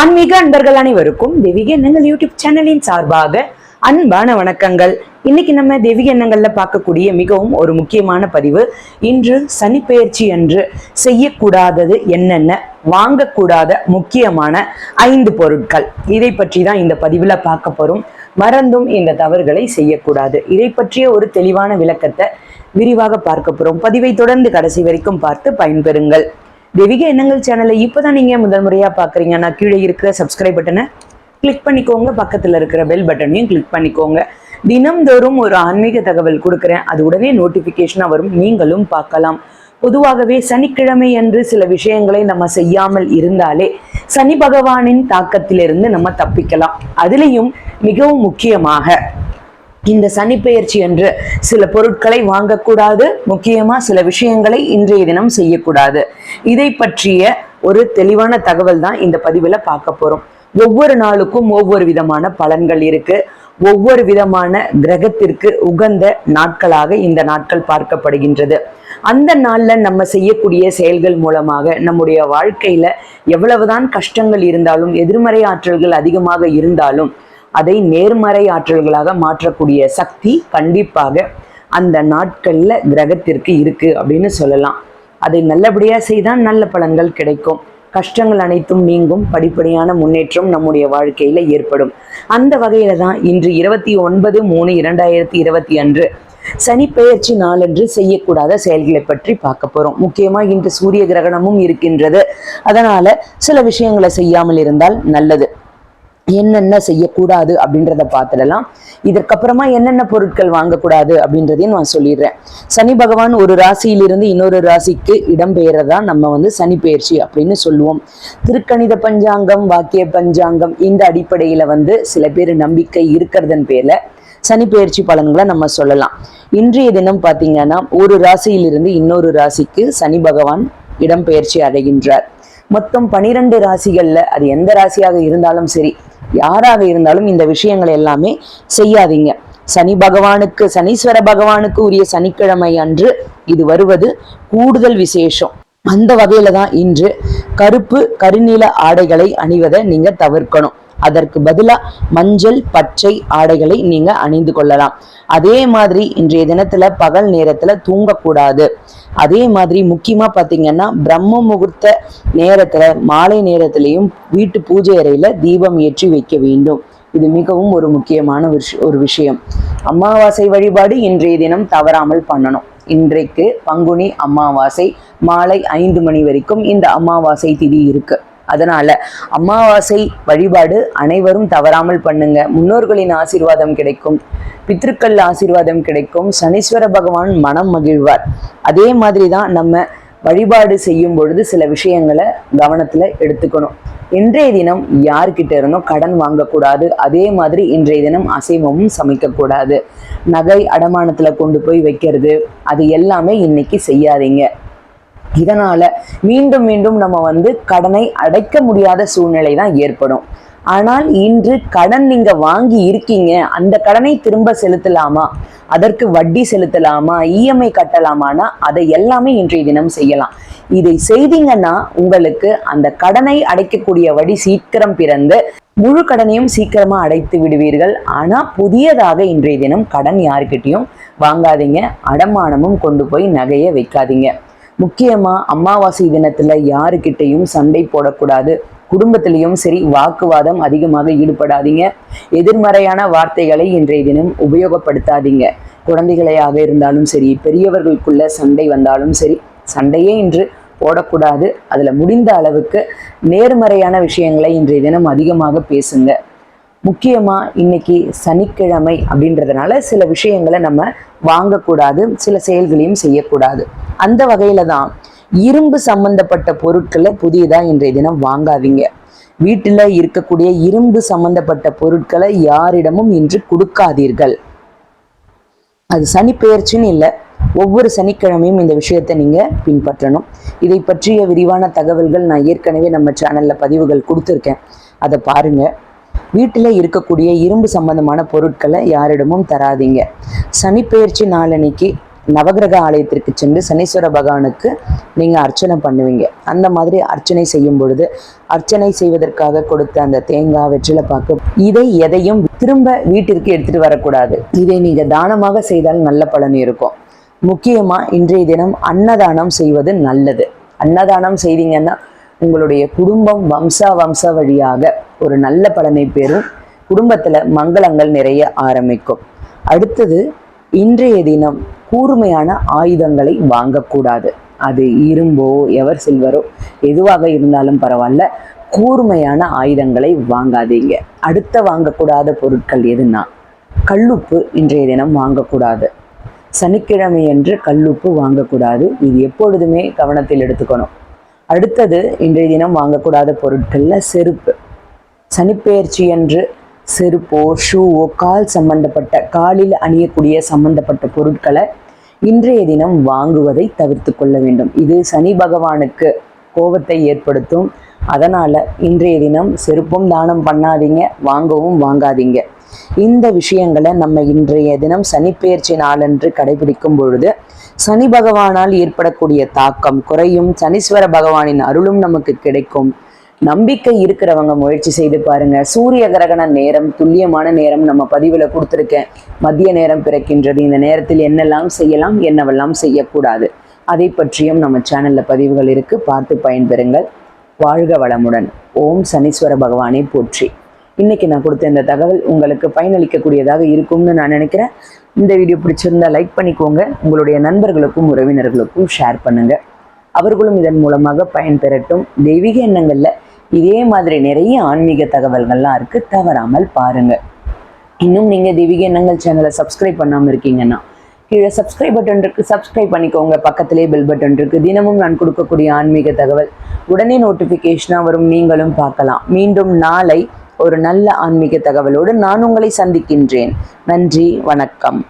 ஆன்மீக அன்பர்கள் அனைவருக்கும் தெய்வீக எண்ணங்கள் யூடியூப் சேனலின் சார்பாக அன்பான வணக்கங்கள். இன்னைக்கு நம்ம தெய்வீக எண்ணங்கள்ல பார்க்கக்கூடிய மிகவும் ஒரு முக்கியமான பதிவு இன்று சனிப்பெயர்ச்சி அன்று செய்யக்கூடாதது என்னென்ன வாங்கக்கூடாத முக்கியமான ஐந்து பொருட்கள். இதை பற்றி தான் இந்த பதிவுல பார்க்க போறோம். மறந்தும் இந்த தவறுகளை செய்யக்கூடாது. இதை பற்றிய ஒரு தெளிவான விளக்கத்தை விரிவாக பார்க்க போறோம். பதிவை தொடர்ந்து கடைசி வரைக்கும் பார்த்து பயன்பெறுங்கள். தெய்வீக எண்ணங்கள் சேனலை இப்போதான் நீங்கள் முதல் முறையாக பார்க்குறீங்க நான் கீழே இருக்கிற சப்ஸ்கிரைப் பட்டனை கிளிக் பண்ணிக்கோங்க. பக்கத்தில் இருக்கிற பெல் பட்டனையும் கிளிக் பண்ணிக்கோங்க. தினம்தோறும் ஒரு ஆன்மீக தகவல் கொடுக்குறேன். அது உடனே நோட்டிஃபிகேஷனாக வரும். நீங்களும் பார்க்கலாம். பொதுவாகவே சனிக்கிழமை என்று சில விஷயங்களை நம்ம செய்யாமல் இருந்தாலே சனி பகவானின் தாக்கத்திலிருந்து நம்ம தப்பிக்கலாம். அதுலேயும் மிகவும் முக்கியமாக இந்த சனிப்பெயர்ச்சி என்று சில பொருட்களை வாங்கக்கூடாது. முக்கியமா சில விஷயங்களை இன்றைய தினம் செய்யக்கூடாது. இதை பற்றிய ஒரு தெளிவான தகவல் தான் இந்த பதிவுல பார்க்க போறோம். ஒவ்வொரு நாளுக்கும் ஒவ்வொரு விதமான பலன்கள் இருக்கு. ஒவ்வொரு விதமான கிரகத்திற்கு உகந்த நாட்களாக இந்த நாட்கள் பார்க்கப்படுகின்றது. அந்த நாள்ல நம்ம செய்யக்கூடிய செயல்கள் மூலமாக நம்முடைய வாழ்க்கையில எவ்வளவுதான் கஷ்டங்கள் இருந்தாலும் எதிர்மறை ஆற்றல்கள் அதிகமாக இருந்தாலும் அதை நேர்மறை ஆற்றல்களாக மாற்றக்கூடிய சக்தி கண்டிப்பாக அந்த நாட்களில் கிரகத்திற்கு இருக்குது அப்படின்னு சொல்லலாம். அதை நல்லபடியாக செய்தால் நல்ல பலன்கள் கிடைக்கும். கஷ்டங்கள் அனைத்தும் நீங்கும். படிப்படியான முன்னேற்றம் நம்முடைய வாழ்க்கையில் ஏற்படும். அந்த வகையில தான் இன்று இருபத்தி ஒன்பது மூணு இரண்டாயிரத்தி இருபத்தி அன்று சனி பெயர்ச்சி நாளன்று செய்யக்கூடாத செயல்களை பற்றி பார்க்க போறோம். முக்கியமா இன்று சூரிய கிரகணமும் இருக்கின்றது. அதனால சில விஷயங்களை செய்யாமல் இருந்தால் நல்லது. என்னென்ன செய்யக்கூடாது அப்படின்றத பார்த்துடலாம். இதற்கப்புறமா என்னென்ன பொருட்கள் வாங்கக்கூடாது அப்படின்றதையும் நான் சொல்லிடுறேன். சனி பகவான் ஒரு ராசியிலிருந்து இன்னொரு ராசிக்கு இடம்பெயர்றதா நம்ம வந்து சனி பெயர்ச்சி அப்படின்னு சொல்லுவோம். திருக்கணித பஞ்சாங்கம் வாக்கிய பஞ்சாங்கம் இந்த அடிப்படையில வந்து சில பேர் நம்பிக்கை இருக்கிறதன் பேர்ல சனி பெயர்ச்சி பலன்களை நம்ம சொல்லலாம். இன்றைய தினம் பார்த்தீங்கன்னா ஒரு ராசியிலிருந்து இன்னொரு ராசிக்கு சனி பகவான் இடம்பெயர்ச்சி அடைகின்றார். மொத்தம் பனிரெண்டு ராசிகள்ல அது எந்த ராசியாக இருந்தாலும் சரி யாராக இருந்தாலும் இந்த விஷயங்கள் எல்லாமே செய்யாதீங்க. சனி பகவானுக்கு சனீஸ்வர பகவானுக்கு உரிய சனிக்கிழமை அன்று இது வருவது கூடுதல் விசேஷம். அந்த வகையில தான் இன்று கருப்பு கருநீல ஆடைகளை அணிவதை நீங்க தவிர்க்கணும். அதற்கு பதிலா மஞ்சள் பச்சை ஆடைகளை நீங்க அணிந்து கொள்ளலாம். அதே மாதிரி இன்றைய தினத்துல பகல் நேரத்துல தூங்கக்கூடாது. அதே மாதிரி முக்கியமா பாத்தீங்கன்னா பிரம்ம முகூர்த்த நேரத்துல மாலை நேரத்திலையும் வீட்டு பூஜை அறையில தீபம் ஏற்றி வைக்க வேண்டும். இது மிகவும் ஒரு முக்கியமான ஒரு விஷயம். அமாவாசை வழிபாடு இன்றைய தினம் தவறாமல் பண்ணணும். இன்றைக்கு பங்குனி அமாவாசை மாலை ஐந்து மணி வரைக்கும் இந்த அமாவாசை திதி இருக்குது அதனால அமாவாசை வழிபாடு அனைவரும் தவறாமல் பண்ணுங்க. முன்னோர்களின் ஆசீர்வாதம் கிடைக்கும். பித்ருக்கள் ஆசீர்வாதம் கிடைக்கும். சனீஸ்வர பகவான் மனம் மகிழ்வார். அதே மாதிரி தான் நம்ம வழிபாடு செய்யும் பொழுது சில விஷயங்களை கவனத்துல எடுத்துக்கணும். இன்றைய தினம் யார்கிட்ட இருந்தும் கடன் வாங்கக்கூடாது. அதே மாதிரி இன்றைய தினம் அசைவமும் சமைக்கக்கூடாது. நகை அடமானத்துல கொண்டு போய் வைக்கிறது. அது எல்லாமே இன்னைக்கு செய்யாதீங்க. இதனால மீண்டும் மீண்டும் நம்ம வந்து கடனை அடைக்க முடியாத சூழ்நிலை தான் ஏற்படும். ஆனால் இன்று கடன் நீங்க வாங்கி இருக்கீங்க அந்த கடனை திரும்ப செலுத்தலாமா? அதற்கு வட்டி செலுத்தலாமா? இஎம்ஐ கட்டலாமானா? அதை எல்லாமே இன்றைய தினம் செய்யலாம். இதை செய்தீங்கன்னா உங்களுக்கு அந்த கடனை அடைக்கக்கூடிய வழி சீக்கிரம் பிறந்து முழு கடனையும் சீக்கிரமா அடைத்து விடுவீர்கள். ஆனா புதியதாக இன்றைய தினம் கடன் யாருக்கிட்டையும் வாங்காதீங்க. அடமானமும் கொண்டு போய் நகைய வைக்காதீங்க. முக்கியமாக அமாவாசை தினத்தில் யாருக்கிட்டையும் சண்டை போடக்கூடாது. குடும்பத்திலையும் சரி வாக்குவாதம் அதிகமாக ஈடுபடாதீங்க. எதிர்மறையான வார்த்தைகளை இன்றைய தினம் உபயோகப்படுத்தாதீங்க. குழந்தைகளையாக இருந்தாலும் சரி பெரியவர்களுக்குள்ள சண்டை வந்தாலும் சரி சண்டையே இன்று போடக்கூடாது. அதில் முடிந்த அளவுக்கு நேர்மறையான விஷயங்களை இன்றைய தினம் அதிகமாக பேசுங்க. முக்கியமாக இன்னைக்கு சனிக்கிழமை அப்படின்றதுனால சில விஷயங்களை நம்ம வாங்கக்கூடாது சில செயல்களையும் செய்யக்கூடாது. அந்த வகையில தான் இரும்பு சம்பந்தப்பட்ட பொருட்களை புதியதாக இன்றைய தினம் வாங்காதீங்க. வீட்டில் இருக்கக்கூடிய இரும்பு சம்பந்தப்பட்ட பொருட்களை யாரிடமும் இன்று கொடுக்காதீர்கள். அது சனி பெயர்ச்சின்னு இல்லை ஒவ்வொரு சனிக்கிழமையும் இந்த விஷயத்தை நீங்கள் பின்பற்றணும். இதை பற்றிய விரிவான தகவல்கள் நான் ஏற்கனவே நம்ம சேனலில் பதிவுகள் கொடுத்துருக்கேன். அதை பாருங்கள் வீட்டில் இருக்கக்கூடிய இரும்பு சம்பந்தமான பொருட்களை யாரிடமும் தராதீங்க. சனிப்பெயர்ச்சி நாளன்னைக்கு நவகிரக ஆலயத்திற்கு சென்று சனீஸ்வர பகவானுக்கு நீங்கள் அர்ச்சனை பண்ணுவீங்க. அந்த மாதிரி அர்ச்சனை செய்யும் பொழுது அர்ச்சனை செய்வதற்காக கொடுத்த அந்த தேங்காய் வெற்றிலைப்பாக்கு இதை எதையும் திரும்ப வீட்டிற்கு எடுத்துட்டு வரக்கூடாது. இதை நீங்க தானமாக செய்தால் நல்ல பலன் இருக்கும். முக்கியமா இன்றைய தினம் அன்னதானம் செய்வது நல்லது. அன்னதானம் செய்தீங்கன்னா உங்களுடைய குடும்பம் வம்சா வம்ச வழியாக ஒரு நல்ல பலனை பெறும். குடும்பத்துல மங்களங்கள் நிறைய ஆரம்பிக்கும். அடுத்தது இன்றைய தினம் கூர்மையான ஆயுதங்களை வாங்கக்கூடாது. அது இரும்போ எவர் சில்வரோ எதுவாக இருந்தாலும் பரவாயில்ல. கூர்மையான ஆயுதங்களை வாங்காதீங்க. அடுத்த வாங்கக்கூடாத பொருட்கள் எதுனா கல்லுப்பு இன்றைய தினம் வாங்கக்கூடாது. சனிக்கிழமை என்று கல்லுப்பு வாங்கக்கூடாது. இது எப்பொழுதுமே கவனத்தில் எடுத்துக்கணும். அடுத்தது இன்றைய தினம் வாங்கக்கூடாத பொருட்கள்ல செருப்பு. சனிப்பெயர்ச்சி என்று செருப்போ ஷூவோ கால் சம்பந்தப்பட்ட காலில் அணியக்கூடிய சம்பந்தப்பட்ட பொருட்களை இன்றைய தினம் வாங்குவதை தவிர்த்து கொள்ள வேண்டும். இது சனி பகவானுக்கு கோபத்தை ஏற்படுத்தும். அதனால இன்றைய தினம் செருப்பும் தானம் பண்ணாதீங்க வாங்கவும் வாங்காதீங்க. இந்த விஷயங்களை நம்ம இன்றைய தினம் சனிப்பெயர்ச்சி நாளன்று கடைபிடிக்கும் பொழுது சனி பகவானால் ஏற்படக்கூடிய தாக்கம் குறையும். சனீஸ்வர பகவானின் அருளும் நமக்கு கிடைக்கும். நம்பிக்கை இருக்கிறவங்க முயற்சி செய்து பாருங்க. சூரிய கிரகண நேரம் துல்லியமான நேரம் நம்ம பதிவுல கொடுத்துருக்கேன். மதிய நேரம் பிறக்கின்றது. இந்த நேரத்தில் என்னெல்லாம் செய்யலாம் என்னவெல்லாம் செய்யக்கூடாது. அதை பற்றியும் நம்ம சேனலில் பதிவுகள் இருக்குது பார்த்து பயன்பெறுங்கள். வாழ்க வளமுடன். ஓம் சனீஸ்வர பகவானை போற்றி. இன்றைக்கி நான் கொடுத்த இந்த தகவல் உங்களுக்கு பயனளிக்கக்கூடியதாக இருக்கும்னு நான் நினைக்கிறேன். இந்த வீடியோ பிடிச்சிருந்தா லைக் பண்ணிக்கோங்க. உங்களுடைய நண்பர்களுக்கும் உறவினர்களுக்கும் ஷேர் பண்ணுங்கள் அவர்களும் இதன் மூலமாக பயன்பெறட்டும். தெய்வீக எண்ணங்களில் இதே மாதிரி நிறைய ஆன்மீக தகவல்கள்லாம் இருக்குது தவறாமல் பாருங்கள் இன்னும் நீங்கள் தெய்வீக எண்ணங்கள் சேனலை சப்ஸ்கிரைப் பண்ணாமல் இருக்கீங்கன்னா கீழே சப்ஸ்கிரைப் பட்டன் இருக்கு. சப்ஸ்கிரைப் பண்ணிக்கோங்க. பக்கத்திலே பெல் பட்டன் இருக்கு. தினமும் நான் கொடுக்கக்கூடிய ஆன்மீக தகவல். உடனே நோட்டிஃபிகேஷனாக வரும். நீங்களும் பார்க்கலாம். மீண்டும் நாளை ஒரு நல்ல ஆன்மீக தகவலோடு நான் உங்களை சந்திக்கின்றேன். நன்றி. வணக்கம்.